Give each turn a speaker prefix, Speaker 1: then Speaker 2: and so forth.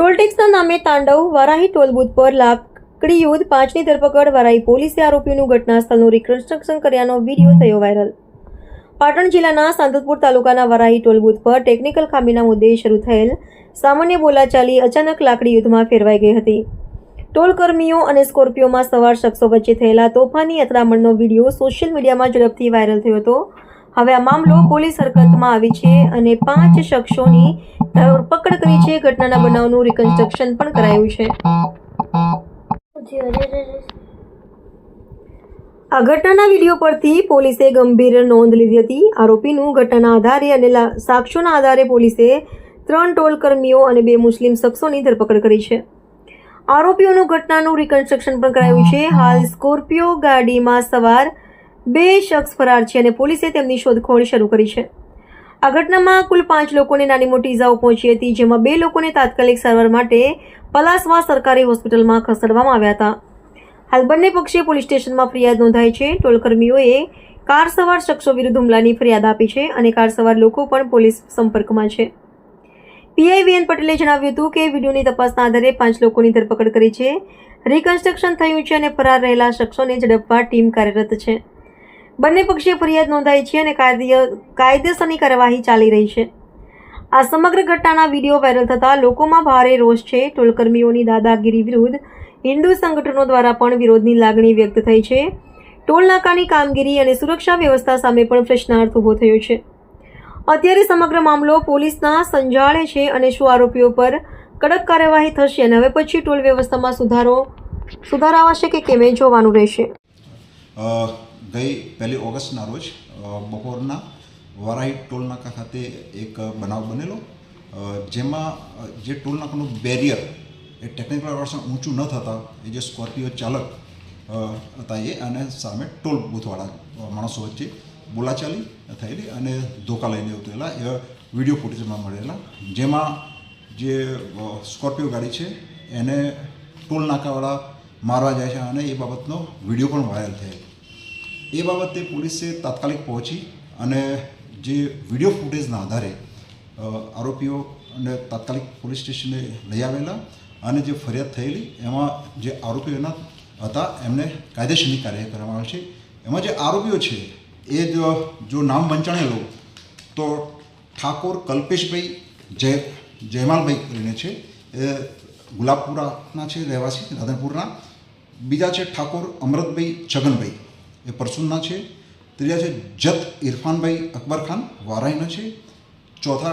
Speaker 1: ટોલટેક્સના નામે તાંડવ, Varahi toll booth પર લાકડી યુદ્ધ, પાંચની ધરપકડ, વરાહી પોલીસે આરોપીઓનું ઘટના સ્થળનું રિકન્સ્ટ્રક્શન કર્યાનો વીડિયો થયો વાયરલ પાટણ જિલ્લાના સાંતલપુર તાલુકાના વરાહી ટોલ બૂથ પર ટેકનિકલ ખામીના મુદ્દે શરૂ થયેલ સામાન્ય બોલાચાલી અચાનક લાકડી યુદ્ધમાં ફેરવાઈ ગઈ હતી. ટોલ કર્મીઓ અને સ્કોર્પિયોમાં સવાર શખ્સો વચ્ચે થયેલા તોફાની અથડામણનો વીડિયો સોશિયલ મીડિયામાં ઝડપથી વાયરલ થયો હતો. હવે આ મામલો પોલીસ હરકતમાં આવી છે અને પાંચ શખ્સોની ધરપકડ કરી છે. ઘટનાના બનાવનું રિકન્સ્ટ્રક્શન પણ કરાયું છે. આ ઘટનાના વીડિયો પરથી પોલીસે ગંભીર નોંધ લીધી હતી. આરોપીનું ઘટનાના આધારે અને સાક્ષોના સાક્ષ્યોના આધારે પોલીસે ત્રણ ટોલ કર્મીઓ અને બે મુસ્લિમ શખ્સોની ધરપકડ કરી છે. આરોપીઓનું ઘટનાનું રિકન્સ્ટ્રક્શન પણ કરાયું છે. હાલ સ્કોર્પિયો ગાડીમાં સવાર બે શખ્સ ફરાર છે અને પોલીસે તેમની શોધખોળ શરૂ કરી છે. આ ઘટનામાં કુલ પાંચ લોકોને નાની મોટી ઇજાઓ પહોંચી હતી, જેમાં બે લોકોને તાત્કાલિક સારવાર માટે પલાસવા સરકારી હોસ્પિટલમાં ખસેડવામાં આવ્યા હતા. હાલ બંને પક્ષે પોલીસ સ્ટેશનમાં ફરિયાદ નોંધાઈ છે. ટોલકર્મીઓએ કાર સવાર શખ્સો વિરુદ્ધ હુમલાની ફરિયાદ આપી છે અને કાર સવાર લોકો પણ પોલીસ સંપર્કમાં છે. પીઆઈ વીએન પટેલે જણાવ્યું હતું કે વિડીયોની તપાસના આધારે પાંચ લોકોની ધરપકડ કરી છે. રિકન્સ્ટ્રક્શન થયું છે અને ફરાર રહેલા શખ્સોને ઝડપવા ટીમ કાર્યરત છે. બંને પક્ષે ફરિયાદ નોંધાઈ છે અને કાયદેસરની કાર્યવાહી ચાલી રહી છે. આ સમગ્ર ઘટનાના વીડિયો વાયરલ થતાં લોકોમાં ભારે રોષ છે. ટોલકર્મીઓની દાદાગીરી વિરુદ્ધ હિન્દુ સંગઠનો દ્વારા પણ વિરોધની લાગણી વ્યક્ત થઈ છે. ટોલ નાકાની કામગીરી અને સુરક્ષા વ્યવસ્થા સામે પણ પ્રશ્નાર્થ ઊભો થયો છે. અત્યારે સમગ્ર મામલો પોલીસના સંજાળે છે અને શું આરોપીઓ પર કડક કાર્યવાહી થશે અને હવે પછી ટોલ વ્યવસ્થામાં સુધારો સુધારા આવશે કે કેમ જોવાનું રહેશે?
Speaker 2: ગઈ પહેલી ઓગસ્ટના રોજ બપોરના વારાહી ટોલ નાકા ખાતે એક બનાવ બનેલો જેમાં જે ટોલ નાકાનું બેરિયર એ ટેકનિકલ વર્ષણ ઊંચું ન થતાં એ જે સ્કોર્પિયો ચાલક હતા એ અને સામે ટોલ બૂથવાળા માણસો વચ્ચે બોલાચાલી થયેલી અને ધોકા લઈને ઉતરેલા એવા વીડિયો ફૂટેજમાં મળેલા, જેમાં જે સ્કોર્પિયો ગાડી છે એને ટોલ નાકાવાળા મારવા જાય છે અને એ બાબતનો વીડિયો પણ વાયરલ થયેલ. એ બાબતે પોલીસે તાત્કાલિક પહોંચી અને જે વીડિયો ફૂટેજના આધારે આરોપીઓ અને તાત્કાલિક પોલીસ સ્ટેશને લઈ આવેલા અને જે ફરિયાદ થયેલી, એમાં જે આરોપીઓના હતા, એમને કાયદેસરની કાર્યવાહી કરવામાં આવે છે. એમાં જે આરોપીઓ છે, એ જો નામ વંચાણેલો, તો ઠાકોર કલ્પેશભાઈ જય, જયમાલભાઈ કરીને છે. એ ગુલાબપુરાના છે, રહેવાસી, રાધનપુરના. બીજા છે ઠાકોર અમરતભાઈ છગનભાઈ. એ પરસુનના છે. ત્રીજા છે જત ઇરફાનભાઈ અકબર ખાન વારાઈના છે. ચોથા